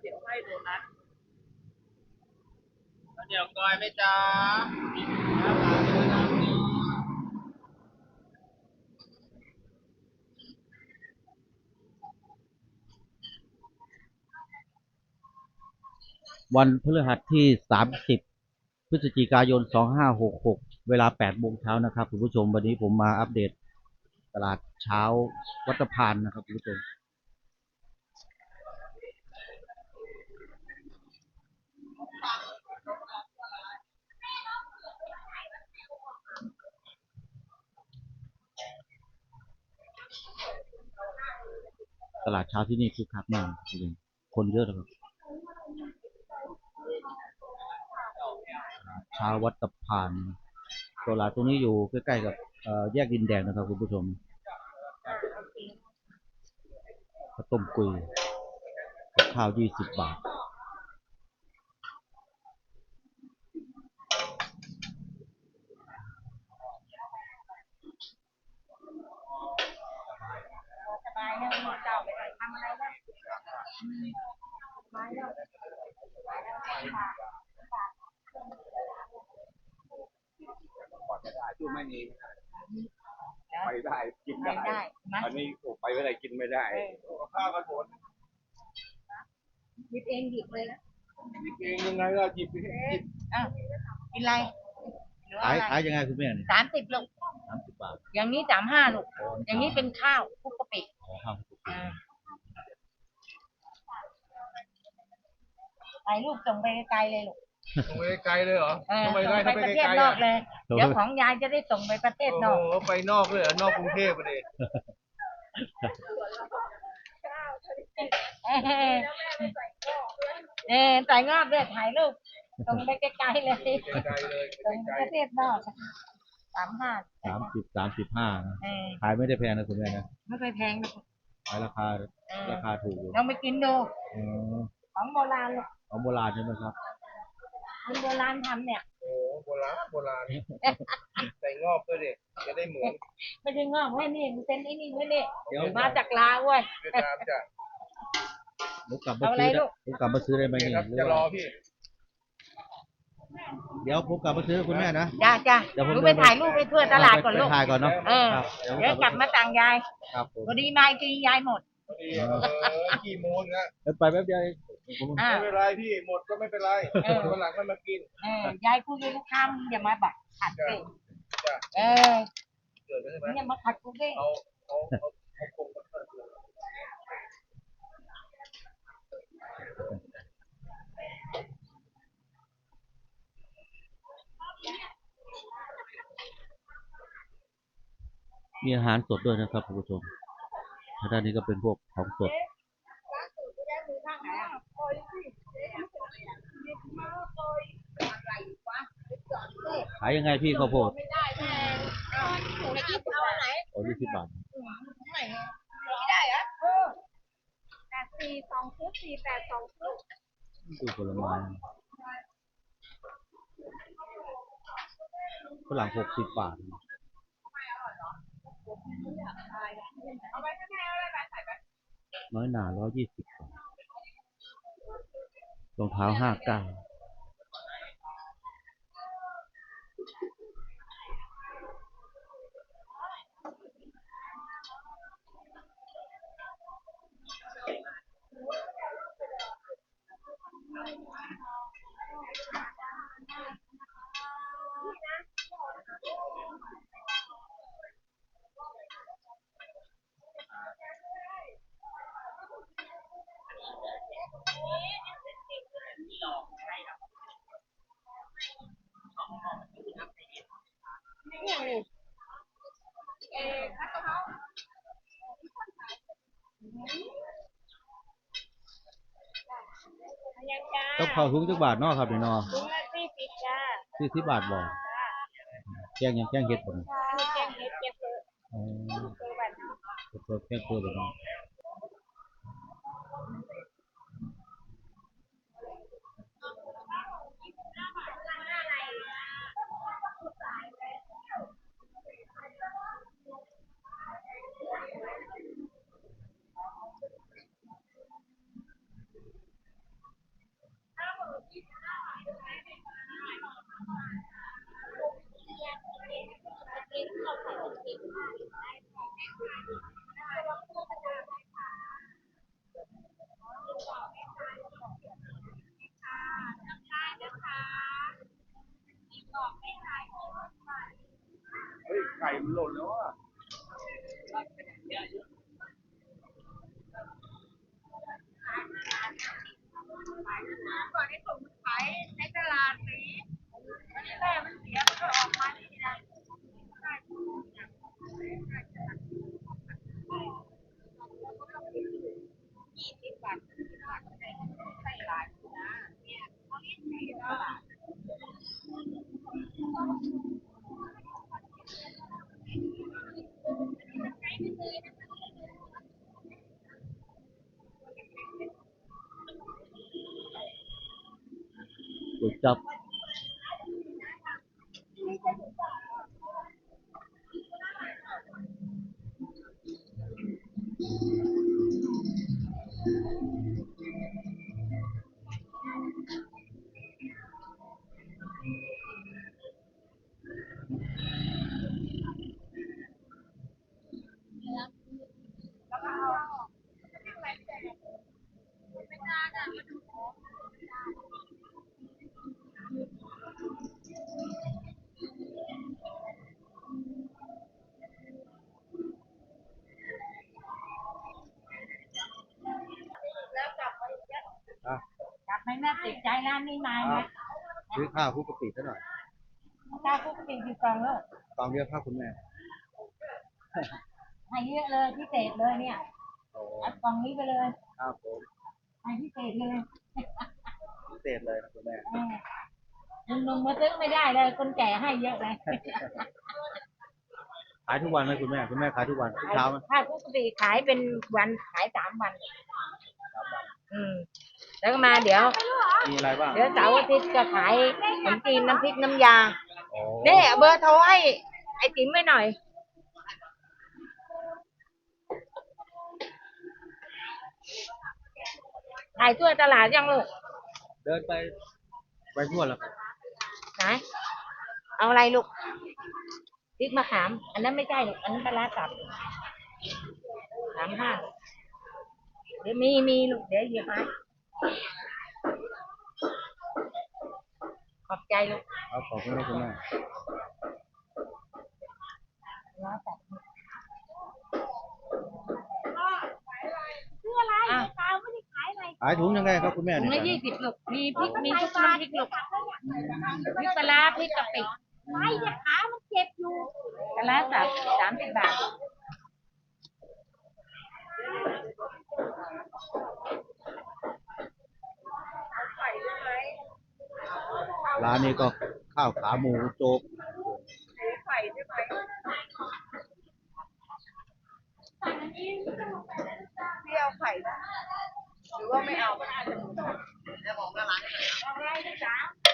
เสร็จแล้วเดี๋ยวให้โดนัทเดี๋ยวกอยไหมจ้าวันพฤหัสที่ 30 พฤศจิกายน 2566 เวลา8โมงเช้านะครับ คุณผู้ชม วันนี้ผมมาอัปเดตตลาดเช้าวัดตะพานนะครับ คุณผู้ชม ตลาดเช้าที่นี่คึกคักมากจริงๆคนเยอะนะครับเช้าวัดตะพานตลาดตรงนี้อยู่ใกล้ๆกับแยกดินแดงนะครับคุณผู้ชมข้าวต้มกุยข้าวยี่สิบบาท สบายแล้วหมดเจ้าไปทำอะไรแล้วมาแล้ว อายุไม่มีไปได้กินได้ได้ไหมอันนี้โอ้ไปไม่ได้กินไม่ได้ข้าวกันหมดหยิบเองหยิบเลยนะหยิบเองยังไงล่ะหยิบเองหยิบอ้าวกินอะไรหรือขายอะไรขายยังไงคุณแม่เนี่ยสามสิบลูกสามสิบบาทอย่างนี้สามห้าลูกอย่างนี้เป็นข้าวคลุกกะปิ ขอข้าวคลุกกะปิ อ่า ไปลูกส่งไปไกลๆเลยลูกส่งไปไกลเลยเหรอเออทำไมส่ได้งไปทำไมประเทไกศลนๆออะกเลย เดี๋ยวของยายจะได้ส่งไปประเทศโอ้นอกโหไปนอกเลยเหรอนอกกรุงเทพไปเลยเอ้ยเออใส่งอบด้วยถ่ายรูปส่งไปไกลๆเลยไกลๆเลยส่งไปประเทศนอกสามห้าสามสิบสามสิบห้านะเออขายไม่ได้แพงนะคุณแม่นะไม่เคยแพงนะ ขายราคาเออ ราคาถูกอยู่ลองไปกินดู อ๋อของโบราณลูก ของโบราณใช่ไหมครับคนโบราณทำเนี่ย โอ้โหโบราณโบราณใส่งอบด้วยดิจะได้เหมือนไม่ใช่งอกไว้นี่มันเป็นไอ้นี่ไว้นี่เดี๋ยวมาจากลาวเว้ย เวียดนามจ้ะผมกลับมาเอาอะไรซื้อลูได้กผมกลับมาซื้อได้ไหมนี่นี่ครับหรือจะรอว่าพี่เดี๋ยวผมกลับมาซื้อคุณแม่นะ จ้าจ้าเดี๋ยวผมลูกไป ถ่ายรูปไปทั่วตลาดก่อนลูก ไปถ่ายก่อนเนาะเออ ครับเดี๋ยวกลับมาต่างยายครับผมพอดีมาอีกทียายหมดพอดีเออกี่โมงนะเดี๋ยวไปแป๊บเดียวเองผม อ่า ไม่เป็นไรพี่หมดก็ไม่เป็นไรเออ วันหลังก็มากินเออยายคุยกับลูกค้ามึงอย่ามาแบบขัดสิจ้ะเออเกิดใช่ไหมมึงอย่ามาขัดกูสิเอาเอาเอาเอาคงมาเปิดเลยมีอาหารสดด้วยนะครับคุณผู้ชมทางด้านนี้ก็เป็นพวกของสดายยังไงพี่ข้าวโพดถูกละยี่สิบเอาไหนโอ้ยี่สิบบาทไม่ได้อะแปดสี่สองชุดสี่แปดสองชุดดูผลไม้ฝรั่งหกสิบบาทน้อยหนาร้อยยี่สิบบาทรองเท้าห้าเก้า ต้องเข้าทุกจักบาทเนอครับนี่เนอถุงละสี่สิบจ้าสี่สิบบาทบ่แจ้งยังแจ้งเฮ็ดบ่นี่มีแกงเห็ดเก็บเลยอ๋อตัวแบบนี้เพิ่มแจ้งเพิ่มบ่เนาะ เฮ้ยไข่มันหล่นแล้วอะ ก่อนที่ผมขายในตลาดสีวันนี้แม่มันเสียมันก็ออกมาที่ได้ยี่สิบบาทสิบบาทใส่ใส่หลายนะเนี่ยเขาเรียกในตลาด ก๋ กลับไหมแม่ติดใจร้านนี้มาคไหมรับซื้อข้าวคลุกกะปิซะหน่อยข้าวคุกกินกี่กล่องแล้วตองเรียกข้าวคุณแม่ให้เยอะเลยพิเศษเลยเนี่ยโอ้เอากล่องนี้ไปเลยครับผมให้พิเศษเลยพิเศษเลยนะคุณแม่เออคุณลุงมาซื้อไม่ได้เลยคนแก่ให้เยอะเลยขายทุกวันไหมคุณแม่คุณแม่ขายทุกวันทุกเช้าไหมถ้าคุกปีขายเป็นวันขายสามวันอืม แล้วก็มาเดี๋ยว มีอะไรบ้างเดี๋ยวเสาร์อาทิตย์ก็ขายขนมจีนน้ำพริกน้ำยาโอ้เนี่ยเบอร์โทรให้ไอติ๋มไปหน่อย ขายทั่วตลาดยังลูกเดินไปไปทั่วแล้วครับไหนเอาอะไรลูกพริกมะขาม อันนั้นไม่ใช่ลูกอันนั้นปลาร้าสับสามห้าเดี๋ยวมีมีลูกเดี๋ยวหยิบมา ขอบใจลูกเอาขอบคุณนะคุณแม่ร้าสับชื่ออะไรอะตาไม่ได้ขายอะไรขายถุงยังไงครับคุณแม่ถุงเนี่ยละยี่สิบลูกมีพริกมีทุกน้ำพริกลูกพริกปลาร้าพริกกะปิไม่จะขามันเจ็บอยู่ปลาร้าสับสามสิบบาท้านนี้ก็ข้าวขาหมูโจ๊กพี่เอาไข่หรือว่าไม่เอาแล้วมองร้านไหน